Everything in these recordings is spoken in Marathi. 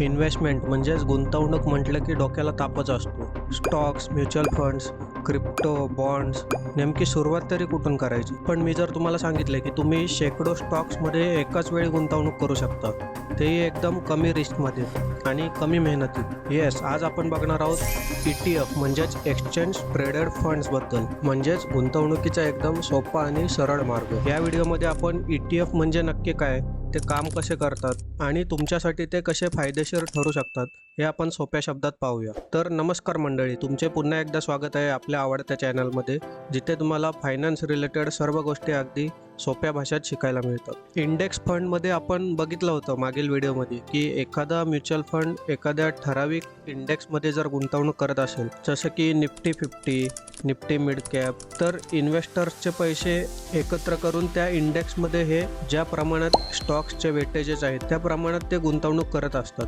इन्व्हेस्टमेंट म्हणजेच गुंतवणूक म्हटलं की डोक्याला तापच असतो. Stocks mutual funds crypto bonds नेमकी सुरुवात तरी कुठून करायची? पण मी जर तुम्हाला सांगितले की तुम्ही शेकडो स्टॉक्समध्ये एकाच वेळी गुंतवणूक करू शकता. तेही एकदम कमी रिस्कमध्ये आणि कमी मेहनतीत येस आज आपण बघणार आहोत ई टी एफ म्हणजेच एक्सचेंज ट्रेडेड फंड्सबद्दल म्हणजेच गुंतवणुकीचा एकदम सोपा आणि सरळ मार्ग. या व्हिडिओमध्ये आपण ई टी एफ म्हणजे नक्की काय ते काम कसे करतात आणि तुमच्यासाठी ते कसे फायदेशीर ठरू शकतात हे आपण सोप्या शब्दात पाहूया. तर नमस्कार मंडळी तुमचे पुन्हा एकदा स्वागत आहे आपल्या आवडत्या चॅनलमध्ये जिथे तुम्हाला फायनान्स रिलेटेड सर्व गोष्टी अगदी सोप्या भाषेत शिकायला मिळतात. इंडेक्स फंडमध्ये आपण बघितलं होतं मागील व्हिडिओमध्ये की एखादा म्युच्युअल फंड एखाद्या ठराविक इंडेक्समध्ये जर गुंतवणूक करत असेल जसं की Nifty fifty Nifty mid cap तर इन्व्हेस्टर्सचे पैसे एकत्र करून त्या इंडेक्समध्ये हे ज्या प्रमाणात स्टॉक्सचे वेटेजेस आहेत त्या प्रमाणात ते गुंतवणूक करत असतात.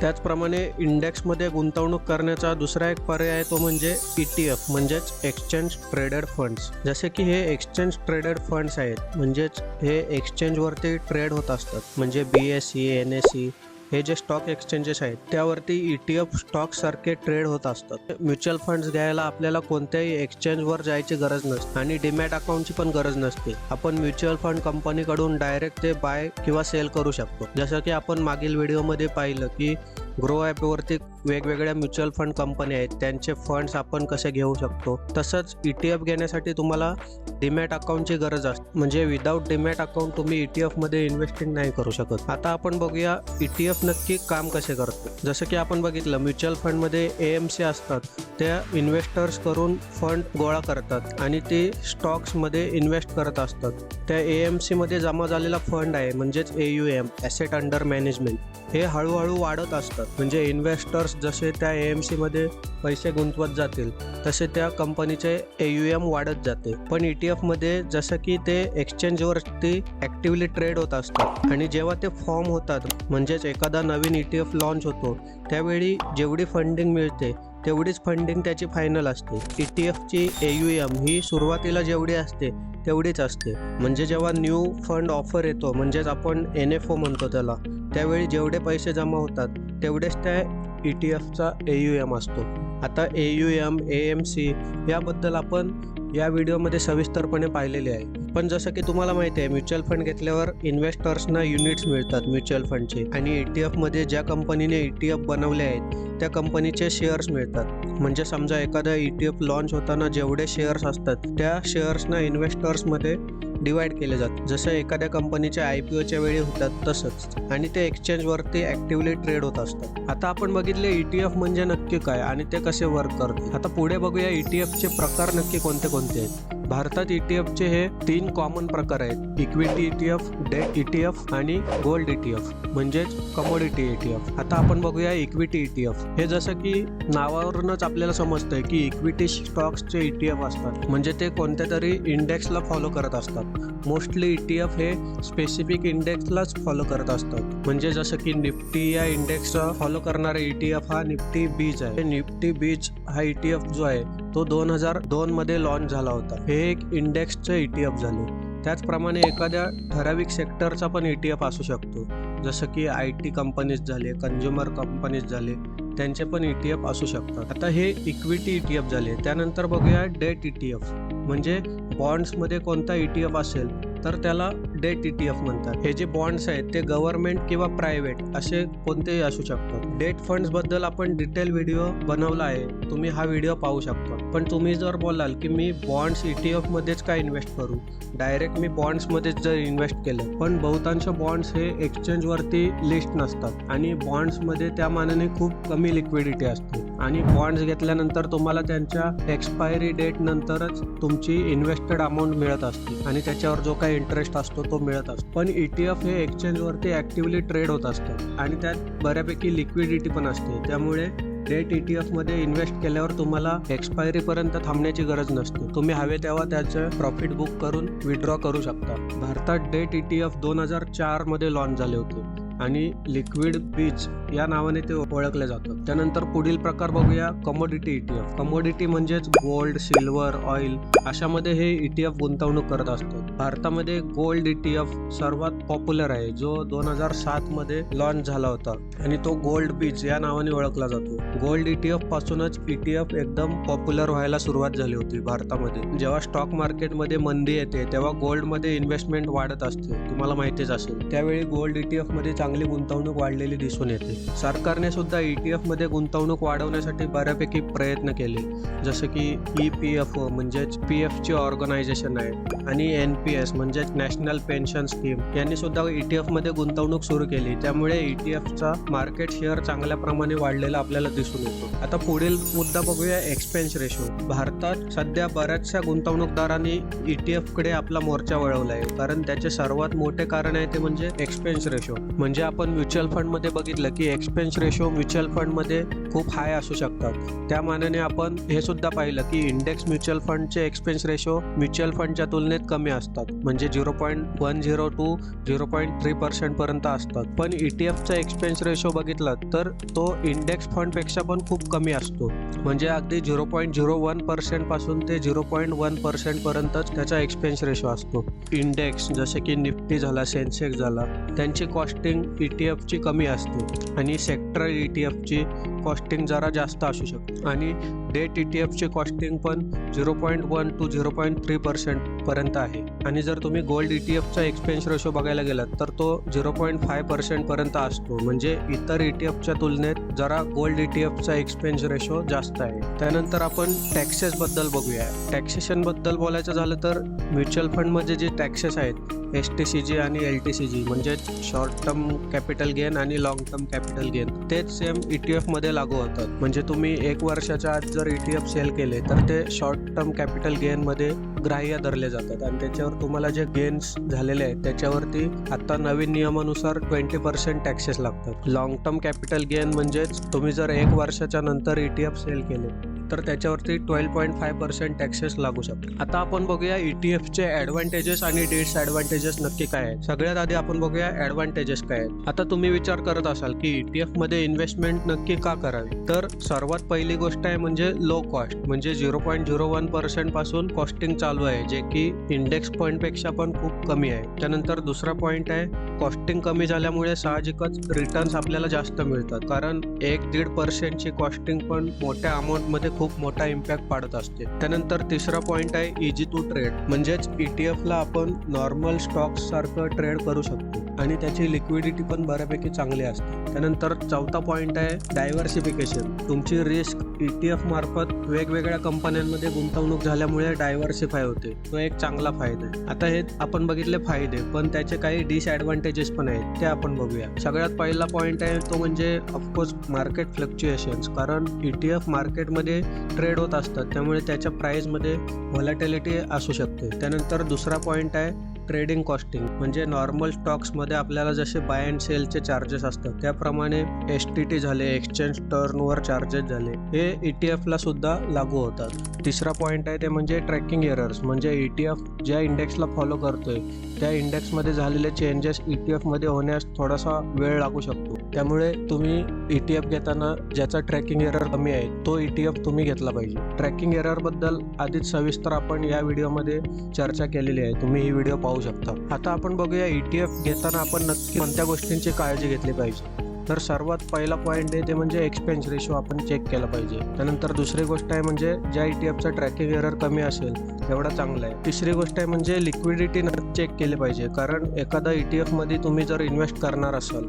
त्याचप्रमाणे इंडेक्समध्ये गुंतवणूक करण्याचा दुसरा एक पर्याय तो म्हणजे ई टी एफ म्हणजेच एक्सचेंज ट्रेडेड फंड्स जसे की हे एक्सचेंज ट्रेडेड फंड्स आहेत म्हणजेच हे एक्सचेंजवरती ट्रेड होत असतात म्हणजे B S C N S C हे जे स्टॉक एक्सचेंजेस आहेत त्यावरती ई टी एफ स्टॉक सारखे ट्रेड होत असतात. म्युच्युअल फंड्स घ्यायला आपल्याला कोणत्याही एक्सचेंजवर जायची गरज नसते आणि डीमॅट अकाउंटची पण गरज नसते. आपण म्युच्युअल फंड कंपनीकडून डायरेक्ट ते बाय किंवा सेल करू शकतो. जसं की आपण मागील व्हिडिओमध्ये पाहिलं की ग्रो ॲपवरती वेगवेगळ्या म्युच्युअल फंड कंपन्या आहेत त्यांचे फंड्स आपण कसे घेऊ शकतो? तसंच ई टी एफ घेण्यासाठी तुम्हाला डीमॅट अकाउंटची गरज असते म्हणजे विदाऊट डीमॅट अकाउंट तुम्ही ई टी एफमध्ये इन्व्हेस्टिंग नाही करू शकत. आता आपण बघूया ई टी एफ नक्की काम कसे करतो. जसं की आपण बघितलं म्युच्युअल फंडमध्ये ए एम सी असतात. त्या इन्व्हेस्टर्स करून फंड गोळा करतात आणि ते स्टॉक्समध्ये इन्व्हेस्ट करत असतात. त्या ए एम सीमध्ये जमा झालेला फंड आहे म्हणजेच A U M asset under management हे हळूहळू वाढत असतात. म्हणजे इन्व्हेस्टर्स जसे त्या ए एम सीमध्ये पैसे गुंतवत जातील तसे त्या कंपनीचे ए यू एम वाढत जाते. पण ई टी एफमध्ये जसं की ते एक्सचेंजवरती ॲक्टिवली ट्रेड होत असतात. आणि जेव्हा ते फॉर्म होतात म्हणजेच एखादा नवीन ई टी एफ लॉन्च होतो त्यावेळी जेवढी फंडिंग मिळते तेवढीच फंडिंग त्याची फायनल असते. ई टी एफची ए यू एम ही सुरुवातीला जेवढी असते तेवढीच असते. म्हणजे जेव्हा न्यू फंड ऑफर येतो म्हणजेच आपण एन एफ ओ म्हणतो त्याला त्यावेळी जेवढे पैसे जमा होतात तेवढेच त्या ई टी एफचा ए यू एम असतो. आता A U M A M C याबद्दल आपण या व्हिडिओमध्ये सविस्तरपणे पाहिलेले आहे. पण जसं की तुम्हाला माहिती आहे म्युच्युअल फंड घेतल्यावर इन्व्हेस्टर्सना युनिट्स मिळतात म्युच्युअल फंडचे. आणि ई टी एफमध्ये ज्या कंपनीने ई टी एफ बनवले आहेत त्या कंपनीचे शेअर्स मिळतात. म्हणजे समजा एखादा ई टी एफ लॉन्च होताना जेवढे शेअर्स असतात त्या शेअर्सना इन्व्हेस्टर्समध्ये डिवाइड केले जातात जसं एखाद्या कंपनीच्या आय पी ओच्या वेळी होतात तसंच. आणि ते एक्सचेंजवरती ॲक्टिवली ट्रेड होत असतात. आता आपण बघितले ई टी एफ म्हणजे नक्की काय? आणि ते कसे वर्क करते? आता पुढे बघूया ई टी प्रकार नक्की कोणते कोणते आहेत? भारतात ई टी एफचे हे तीन कॉमन प्रकार आहेत equity E T F debt E T F आणि गोल्ड ई टी एफ म्हणजेच कमोडिटी ईटीएफ टी एफ आता आपण बघूया इक्विटी ई टी एफ हे जसं की नावावरूनच आपल्याला समजतंय की इक्विटी स्टॉक्सचे ई टी एफ असतात म्हणजे ते कोणत्या तरी इंडेक्सला फॉलो करत असतात मोस्टली ई टी एफ हे स्पेसिफिक इंडेक्सलाच फॉलो करत असतात म्हणजे जसं की निफ्टी या इंडेक्स फॉलो करणारा ई टी एफ हा निफ्टी बीज आहे निफ्टी बीज हा ई टी एफ जो आहे तो दोन हजार दोन मध्ये लॉन्च झाला होता. हे एक इंडेक्सचं ई टी एफ झाले. त्याचप्रमाणे एखाद्या ठराविक सेक्टरचा पण ई टी एफ असू शकतो. जसं की आय टी कंपनीज झाले कंझ्युमर कंपनीज झाले त्यांचे पण ई टी एफ असू शकतात. आता हे इक्विटी ई टी एफ झाले. त्यानंतर बघूया डेट ई टी एफ म्हणजे बॉन्ड्समध्ये कोणता ई टी एफ असेल तर त्याला डेट ई टी एफ म्हणतात. हे जे बॉन्ड्स आहेत ते गव्हर्नमेंट किंवा प्रायव्हेट असे कोणतेही असू शकतात. डेट फंड्सबद्दल आपण डिटेल व्हिडिओ बनवला आहे. तुम्ही हा व्हिडिओ पाहू शकता. पण तुम्ही जर बोलाल की मी बॉन्ड्स ई टी एफमध्येच का इन्व्हेस्ट करू? डायरेक्ट मी बॉन्ड्समध्येच जर इन्व्हेस्ट केलं. पण बहुतांश बॉन्ड्स हे एक्सचेंजवरती लिस्ट नसतात. आणि बॉन्ड्समध्ये त्या मानाने खूप कमी लिक्विडिटी असते. आणि बॉन्ड्स घेतल्यानंतर तुम्हाला त्यांच्या एक्सपायरी डेट नंतरच तुमची इन्व्हेस्टेड अमाऊंट मिळत असते. आणि त्याच्यावर जो काही इंटरेस्ट असतो तो मिळत असतो पण ई टी एफ हे एक्सचेंजवरती ॲक्टिवली ट्रेड होत असतं. आणि त्यात बऱ्यापैकी लिक्विडिटी पण असते. त्यामुळे डेट ई टी एफमध्ये इन्व्हेस्ट केल्यावर तुम्हाला एक्सपायरीपर्यंत थांबण्याची गरज नसते. तुम्ही हवे तेव्हा त्याचं प्रॉफिट बुक करून विड्रॉ करू शकता. भारतात डेट ई टी एफ दोन हजार चारमध्ये लॉन्च झाले होते. आणि लिक्विड बीच या नावाने ते ओळखले जातात. त्यानंतर पुढील प्रकार बघूया कमोडिटी ईटीएफ कमोडिटी म्हणजेच गोल्ड सिल्वर ऑइल अशामध्ये हे ईटीएफ गुंतवणूक करत असतात भारतामध्ये गोल्ड ईटीएफ सर्वात पॉप्युलर आहे जो दोन हजार सात मध्ये लॉन्च झाला होता. आणि तो गोल्ड बीच या नावाने ओळखला जातो. गोल्ड ईटीएफ पासूनच ईटीएफ एकदम पॉप्युलर व्हायला सुरुवात झाली होती भारतामध्ये. जेव्हा स्टॉक मार्केटमध्ये मंदी येते तेव्हा गोल्डमध्ये इन्व्हेस्टमेंट वाढत असते. तुम्हाला माहितीच असेल. त्यावेळी गोल्ड ईटीएफमध्ये चांगली चांगली गुंतवणूक वाढलेली दिसून येते. सरकारने सुद्धा ई टी एफमध्ये गुंतवणूक वाढवण्यासाठी बऱ्यापैकी प्रयत्न केले. जसं की ई पी एफ ओ म्हणजेच पी एफची ऑर्गनायझेशन आहे आणि एन पी एस म्हणजेच नॅशनल पेन्शन स्कीम यांनी सुद्धा ई टी एफमध्ये गुंतवणूक सुरू केली. त्यामुळे ई टी एफचा मार्केट शेअर चांगल्या प्रमाणे वाढलेला आपल्याला दिसून येतो. आता पुढील मुद्दा बघूया एक्सपेन्स रेशो भारतात सध्या बऱ्याचशा गुंतवणूकदारांनी ई टी एफकडे आपला मोर्चा वळवला आहे कारण त्याचे सर्वात मोठे कारण आहे ते म्हणजे एक्सपेन्स रेशो म्हणजे आपण म्युच्युअल फंडमध्ये बघितलं की एक्सपेन्स रेशो म्युच्युअल फंडमध्ये खूप हाय असू शकतात. त्या मानाने आपण हे सुद्धा पाहिलं की इंडेक्स म्युच्युअल फंडचे एक्सपेन्स रेशो म्युच्युअल फंडच्या तुलनेत कमी असतात. म्हणजे zero point one zero to zero point three percent पर्यंत असतात. पण ई टी एफचा एक्सपेन्स रेशो बघितला तर तो इंडेक्स फंडपेक्षा पण खूप कमी असतो. म्हणजे अगदी झिरो पॉईंट झिरो वन पर्सेंटपासून ते झिरो पॉईंट वन पर्सेंट पर्यंतच त्याचा एक्सपेन्स रेशो असतो. इंडेक्स जसे की निफ्टी झाला सेन्सेक्स झाला त्यांची कॉस्टिंग ई टी एफची कमी असते आणि सेक्टर ई टी एफची कॉस्टिंग जरा जास्त असू शकते. आणि डेट ई टी एफचे कॉस्टिंग पण zero point one to zero point three percent पर्यंत आहे. आणि जर तुम्ही गोल्ड ई टी एफचा एक्सपेन्स रेशो बघायला गेलात तर तो झिरो पॉईंट फाय पर्सेंट पर्यंत असतो. म्हणजे इतर ई टी एफच्या तुलनेत जरा गोल्ड ई टी एफचा एक्सपेन्स रेशो जास्त आहे. त्यानंतर आपण टॅक्सेस बद्दल बघूया. टॅक्सेशनबद्दल बोलायचं झालं तर म्युच्युअल फंडमध्ये जे टॅक्सेस आहेत एस टी सी जी आणि एल टी सी जी म्हणजे शॉर्ट टर्म कॅपिटल गेन आणि लॉंग टर्म कॅपिटल गेन तेच सेम ई टी एफमध्ये लागू होतात. म्हणजे तुम्ही एक वर्षाच्या आत जर ई टी एफ सेल केले तर ते शॉर्ट टर्म कॅपिटल गेनमध्ये ग्राह्य धरले जातात. आणि त्याच्यावर तुम्हाला जे गेन्स झालेले आहेत त्याच्यावरती आता नवीन नियमानुसार ट्वेंटी पर्सेंट टॅक्सेस लागतात. लॉंग टर्म कॅपिटल गेन म्हणजेच तुम्ही जर एक वर्षाच्या नंतर ई टी एफ सेल केले तर त्याच्यावरती twelve point five percent taxes लागू शकतात. आता आपण बघूया ई टी एफचे ॲडव्हान्टेजेस आणि डिसॲडव्हान्टेजेस नक्की काय आहेत. सगळ्यात आधी आपण बघूया ॲडव्हान्टेजेस काय आहेत. आता तुम्ही विचार करत असाल की ई टी एफमध्ये इन्व्हेस्टमेंट नक्की का करावी? तर सर्वात पहिली गोष्ट आहे म्हणजे लो कॉस्ट म्हणजे झिरो पॉईंट झिरो वन पर्सेंटपासून कॉस्टिंग चालू आहे जे की इंडेक्स पॉईंटपेक्षा पण खूप कमी आहे. त्यानंतर दुसरा पॉईंट आहे कॉस्टिंग कमी झाल्यामुळे साहजिकच रिटर्न्स आपल्याला जास्त मिळतात. कारण एक दीड पर्सेंटची कॉस्टिंग पण मोठ्या अमाऊंटमध्ये खूप मोठा इम्पॅक्ट पाडत असते. त्यानंतर तिसरा पॉईंट आहे इजी टू ट्रेड म्हणजेच ई टी एफला आपण नॉर्मल स्टॉक्स सारखं ट्रेड करू शकतो. आणि त्याची लिक्विडिटी पण बऱ्यापैकी चांगली असते. त्यानंतर चौथा पॉईंट आहे डायव्हर्सिफिकेशन तुमची रिस्क ई टी एफ मार्फत वेगवेगळ्या कंपन्यांमध्ये गुंतवणूक झाल्यामुळे डायव्हर्सिफाय होते. तो एक चांगला फायदा आहे. आता हे आपण बघितले फायदे पण त्याचे काही डिसएडव्हान्टेजेस पण आहेत ते आपण बघूया. सगळ्यात पहिला पॉईंट आहे तो म्हणजे ऑफकोर्स मार्केट फ्लक्च्युएशन्स कारण ई टी एफ मार्केटमध्ये ट्रेड होत असतात. त्यामुळे त्याच्या प्राईजमध्ये व्हॉलॅटिलिटी असू शकते. त्यानंतर दुसरा पॉईंट आहे ट्रेडिंग कॉस्टिंग म्हणजे नॉर्मल स्टॉक्समध्ये आपल्याला जसे बाय अँड सेलचे चार्जेस असतात त्याप्रमाणे एस टी टी झाले एक्सचेंज टर्नवर चार्जेस झाले हे ई टी एफला सुद्धा लागू होतात. तिसरा पॉईंट आहे ते म्हणजे ट्रॅकिंग एरर्स म्हणजे ई टी एफ ज्या इंडेक्सला फॉलो करतोय त्या इंडेक्समध्ये झालेले चेंजेस ई टी एफमध्ये होण्यास थोडासा वेळ लागू शकतो. त्यामुळे तुम्ही ई टी एफ घेताना ज्याचा ट्रॅकिंग एरर कमी आहे तो ई टी एफ तुम्ही घेतला पाहिजे. ट्रॅकिंग एररबद्दल आधीच सविस्तर आपण या व्हिडिओमध्ये चर्चा केलेली आहे. तुम्ही ही व्हिडिओ पाहू शकता. आता आपण बघूया ई टी एफ घेताना आपण नक्की कोणत्या गोष्टींची काळजी घेतली पाहिजे. तर सर्वात पहिला पॉईंट आहे ते म्हणजे एक्सपेन्स रेशो आपण चेक केला पाहिजे. त्यानंतर दुसरी गोष्ट आहे म्हणजे ज्या ई टी एफचा ट्रॅकिंग एरर कमी असेल तेवढा चांगला आहे. तिसरी गोष्ट आहे म्हणजे लिक्विडिटी चेक केली पाहिजे कारण एखादा ई टी एफमध्ये तुम्ही जर इन्व्हेस्ट करणार असाल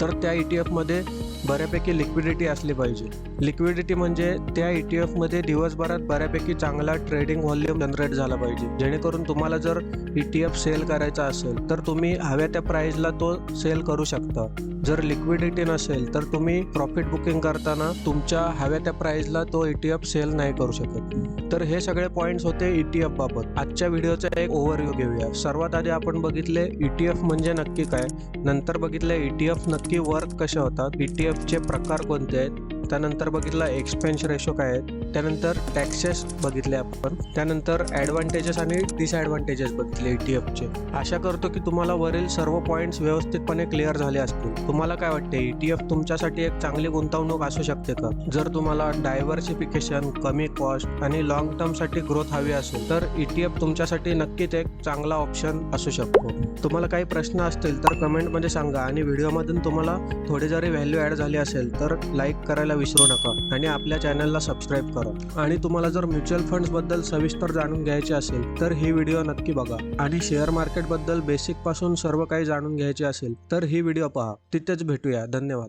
तर त्या ई टी एफमध्ये बऱ्यापैकी लिक्विडिटी असली पाहिजे. लिक्विडिटी म्हणजे त्या ई टी एफमध्ये दिवसभरात बऱ्यापैकी चांगला ट्रेडिंग व्हॉल्यूम जनरेट झाला पाहिजे. जेणेकरून तुम्हाला जर ई टी एफ सेल करायचा असेल तर तुम्ही हव्या त्या प्राईजला तो सेल करू शकता. जर लिक्विडिटी नसेल तर तुम्ही प्रॉफिट बुकिंग करताना तुमच्या हव्या त्या प्राईजला तो ई टी एफ सेल नाही करू शकत. तर हे सगळे पॉईंट्स होते ई टी एफ बाबत. आजच्या व्हिडिओचा एक ओव्हरव्ह्यू घेऊया. सर्वात आधी आपण बघितले ई टी एफ म्हणजे नक्की काय? नंतर बघितले ई टी एफ नक्की वर्क कसे होतात? ई टी एफचे प्रकार कोणते आहेत? त्यानंतर बघितला एक्सपेन्स रेशो काय आहेत त्यानंतर टॅक्सेस बघितले आपण. त्यानंतर ॲडव्हान्टेजेस आणि डिसॲडव्हान्टेजेस बघितले ई टी एफचे आशा करतो की तुम्हाला वरील सर्व पॉईंट्स व्यवस्थितपणे क्लिअर झाले असतील. तुम्हाला काय वाटते? ई टी एफ तुमच्यासाठी एक चांगली गुंतवणूक असू शकते का? जर तुम्हाला डायव्हर्सिफिकेशन कमी कॉस्ट आणि लॉंग टर्मसाठी ग्रोथ हवी असेल तर ई टी एफ तुमच्यासाठी नक्कीच एक चांगला ऑप्शन असू शकतो. तुम्हाला काही प्रश्न असतील तर कमेंटमध्ये सांगा आणि व्हिडिओमधून तुम्हाला थोडी जरी व्हॅल्यू ॲड झाली असेल तर लाईक करायला विसरू नका आणि आपल्या चॅनलला सबस्क्राईब करा. आणि तुम्हाला जर म्युच्युअल फंड्सबद्दल सविस्तर जाणून घ्यायचे असेल तर ही व्हिडिओ नक्की बघा. आणि शेअर मार्केटबद्दल बेसिकपासून सर्व काही जाणून घ्यायचे असेल तर ही व्हिडिओ पहा. तिथेच भेटूया. धन्यवाद.